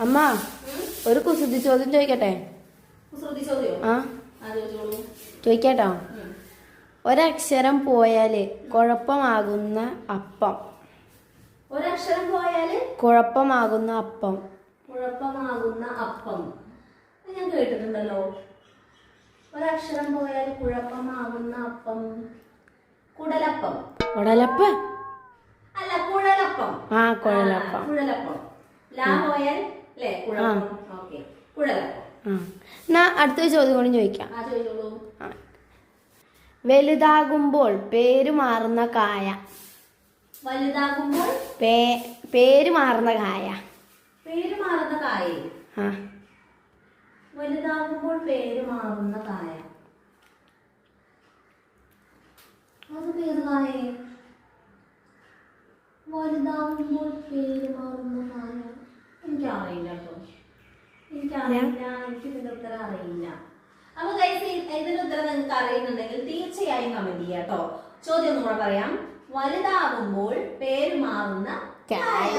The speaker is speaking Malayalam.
അമ്മ ഒരു കുസൃതി ചോദ്യം ചോദിക്കട്ടെ? ആ. ചോദിക്കട്ടോ. ഒരക്ഷരം പോയാൽ കുഴപ്പമാകുന്ന അപ്പം. ഒരക്ഷരം പോയാൽ? കുഴപ്പമാകുന്ന അപ്പം. കുഴപ്പമാകുന്ന അപ്പം. ഞാൻ കേട്ടിട്ടുണ്ടല്ലോ. ഒരക്ഷരം പോയാൽ കുഴപ്പമാകുന്ന അപ്പം. കുടലപ്പം. കുടലപ്പ? അല്ല കുഴലപ്പം. ആ കുഴലപ്പം. കുഴലപ്പം. ലാ പോയാൽ അല്ലേ? കുഴപ്പം. ഓക്കെ. കുഴലപ്പം ആ. എന്നാ അടുത്ത ചോദ്യം കൂടി ചോദിക്കാം. ആ ചോദിച്ചോളൂ. വലുതാകുമ്പോൾ പേര് മാറുന്ന കായ. വലുതാകുമ്പോൾ? പേ പേര് മാറുന്ന കായ. പേര് മാറുന്ന കായ? ആ. വലുതാകുമ്പോൾ പേര് മാറുന്ന കായ? വലുതാകുമ്പോൾ പേര് മാറുന്ന കായ. എനിക്കറിയില്ല എനിക്ക് ഇതിന്റെ ഉത്തരം അറിയില്ല. അപ്പൊ ഗൈസ് ഇതിന്റെ ഉത്തരം നിങ്ങൾക്ക് അറിയുന്നുണ്ടെങ്കിൽ തീർച്ചയായും കമന്റ് ചെയ്യാം കേട്ടോ ചോദ്യം നമ്മൾ കൂടെ പറയാം. വലുതാകുമ്പോൾ പേര് മാറുന്ന. കായ